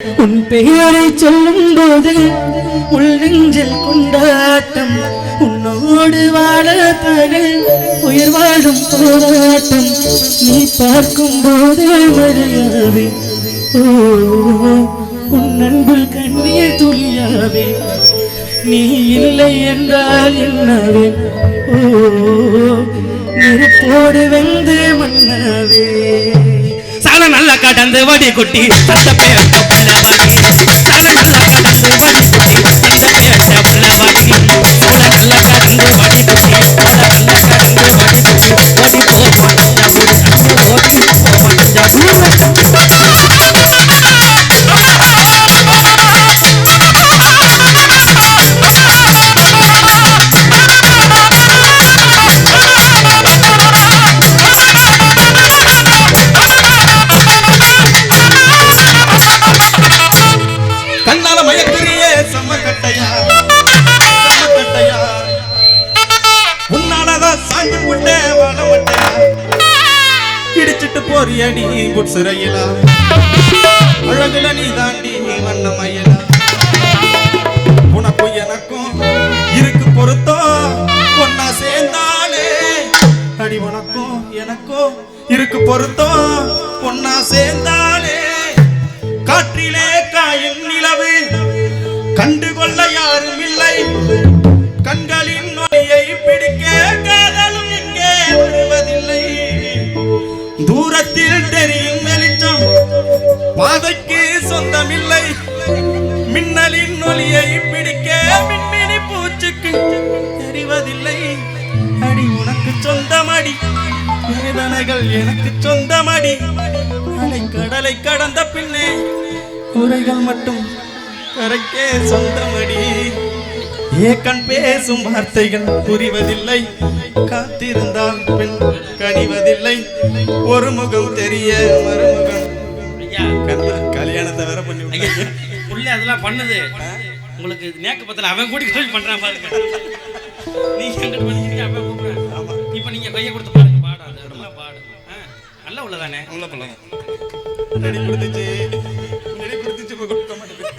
உன் பெயரை சொல்லும் போது உள்ளெஞ்சில் கொண்டாட்டம். உன்னோடு வாழத்தானே உயிர் வாழும் போராட்டம். நீ பார்க்கும் போது மரியாவே ஓ உன் அன்பில் கண்ணீர் துளியாவே. நீ இல்லை என்றால் என்னவே? ஓ நெருப்போடு வெந்து மன்னாவே. நல்ல கடந்து வடி குட்டி அந்த பேர் புள்ளவாடி இடிச்சிட்டு போறிய நீ புட்சுரையிலா அழகுல நீ தாண்டி நீ வண்ணமயிலா உனக்கும் எனக்கும் இருக்கு பொருத்தோ? ஒன்னா சேர்ந்தாலே. அடி உனக்கும் எனக்கும் இருக்கு பொருத்தோ? ஒன்னா சேர்ந்தாலே. காற்றிலே காயும் நிலவு கண்டுகொள்ள யாரும் இல்லை பாதைக்கு சொந்தமில்லை. மின்னலின் ஒளியை பிடிக்க மின்மினி பூச்சுக்கு தெரிவதில்லை. அடி உனக்கு சொந்தமடி. வேதனைகள் எனக்கு சொந்தமடி. அலை கடலை கடந்த பின்னே உரைகள் மட்டும் கரைக்கே சொந்தமடி. ஏக்கண் பேசும் வார்த்தைகள் புரிவதில்லை. காத்திருந்தால் பெண் கனிவதில்லை. ஒரு முகம் தெரிய மறுமுகம் கல்யாணத்தை வேற பண்ணி. புள்ள அதெல்லாம் பண்ணுது. உங்களுக்கு இது நேக்கு பத்தல அவன் கூட்டி சொல்லி பண்றான் பாருங்க. நீங்க எங்கிட்ட பண்ணிக்கிறீங்க அவன் கூப்பிடுறான் இப்போ நீங்க கையை கொடுத்து பாருங்க பாடு அது நல்லா பாடு? நல்ல உள்ளதானே உள்ள போலாம். முன்னாடி கொடுத்துச்சு முன்னாடி கொடுத்துச்சு இப்ப கொடுக்க மாட்டேங்குது.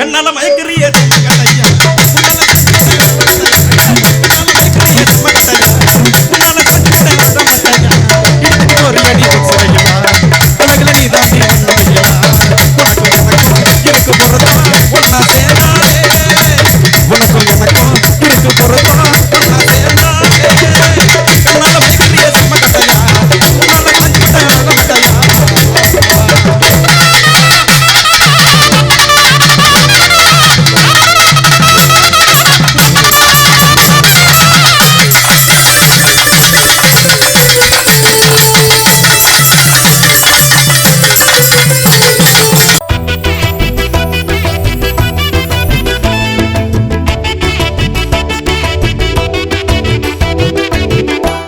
கண்ணால மயக்கிறிய I've been